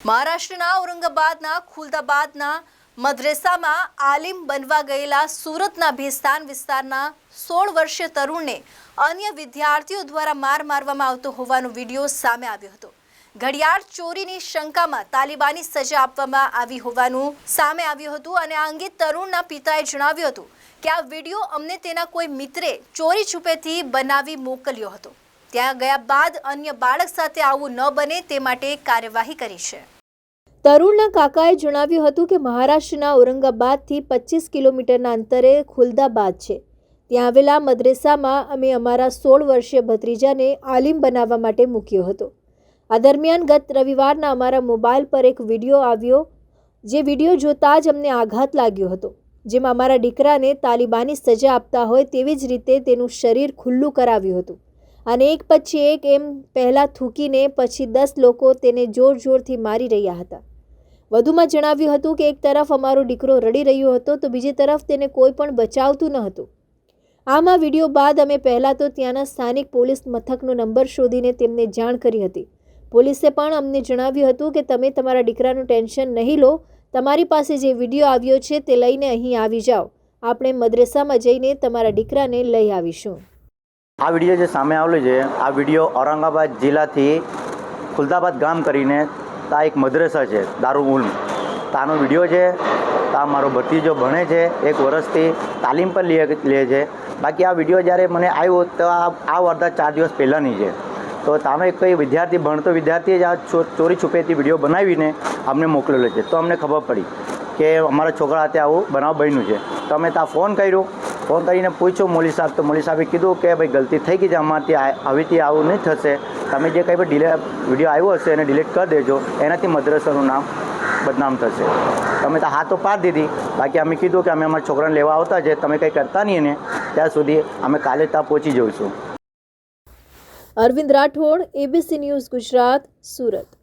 મહારાષ્ટ્રના, ઔરંગાબાદના, ખુલદાબાદના, મદ્રેસામાં આલિમ બનવા ગયેલા સુરતના ભેસ્તાન વિસ્તારના સોળ વર્ષીય તરુણને અન્ય વિદ્યાર્થીઓ દ્વારા માર મારવામાં આવતો હોવાનો વીડિયો સામે આવ્યો હતો. ઘડિયાળ ચોરીની શંકામાં તાલિબાની સજા આપવામાં આવી હોવાનું સામે આવ્યું હતું અને આ અંગે તરુણના પિતાએ જણાવ્યું હતું કે આ વીડિયો અમને તેના કોઈ મિત્રે ચોરી છુપેથી બનાવી મોકલ્યો હતો. ત્યાં ગયા બાદ અન્ય બાળક સાથે આવું ન બને તે માટે કાર્યવાહી કરી છે. તરુણના કાકાએ જણાવ્યું હતું કે મહારાષ્ટ્રના ઔરંગાબાદથી પચીસ કિલોમીટરના અંતરે ખુલદાબાદ છે. ત્યાં આવેલા મદ્રેસામાં અમે અમારા સોળ વર્ષીય ભત્રીજાને આલિમ બનાવવા માટે મૂક્યો હતો. આ દરમિયાન ગત રવિવારના અમારા મોબાઈલ પર એક વીડિયો આવ્યો, જે વીડિયો જોતાં જ અમને આઘાત લાગ્યો હતો. જેમાં અમારા દીકરાને તાલિબાની સજા આપતા હોય તેવી જ રીતે તેનું શરીર ખુલ્લું કરાવ્યું હતું. અને એક પછી એક એમ પહેલાં થૂકીને પછી દસ લોકો તેને જોર જોરથી મારી રહ્યા હતા. વધુમાં જણાવ્યું હતું કે એક તરફ અમારો દીકરો રડી રહ્યો હતો તો બીજી તરફ તેને કોઈ પણ બચાવતું ન હતું. આમ વીડિયો બાદ અમે પહેલાં તો ત્યાંના સ્થાનિક પોલીસ મથકનો નંબર શોધીને તેમને જાણ કરી હતી. પોલીસે પણ અમને જણાવ્યું હતું કે તમે તમારા દીકરાનું ટેન્શન નહીં લો, તમારી પાસે જે વીડિયો આવ્યો છે તે લઈને અહીં આવી જાઓ. આપણે મદ્રેસામાં જઈને તમારા દીકરાને લઈ આવીશું. આ વીડિયો જે સામે આવેલો છે, આ વીડિયો ઔરંગાબાદ જિલ્લાથી ખુલદાબાદ ગામ કરીને ત્યાં એક મદ્રસા છે દારૂ ઉલ્મ તાનો વીડિયો છે, તા મારો ભત્રીજો ભણે છે, એક વર્ષથી તાલીમ પર લે લે છે. બાકી આ વીડિયો જ્યારે મને આવ્યો તો આ વાર્તા ચાર દિવસ પહેલાંની છે. તો તામે કોઈ વિદ્યાર્થી, ભણતો વિદ્યાર્થીએ જ આ ચોરી છુપેથી વીડિયો બનાવીને અમને મોકલેલો છે. તો અમને ખબર પડી કે અમારા છોકરા હાથે આવું બનાવ બન્યું છે. તો અમે ત્યાં ફોન કર્યો ફોન કરીને પૂછ્યું, મોલી સાહેબ, તો મોલી સાહેબે કીધું કે ભાઈ ગલતી થઈ ગઈ છે અમારથી આ- હવેથી આવું નહીં થશે. તમે જે કંઈ પણ ડિલે વીડિયો આવ્યો હશે એને ડિલીટ કરી દેજો. એનાથી મદ્રસાનું નામ બદનામ થશે. તમે તો હા તો પાડ દીધી. બાકી અમે કીધું કે અમે અમારા છોકરાને લેવા આવતા છે, તમે કંઈ કરતા નહીં એને. ત્યાં સુધી અમે કાલે ત્યાં પહોંચી જઈશું. Arvind Rathod ABC news Gujarat, Surat.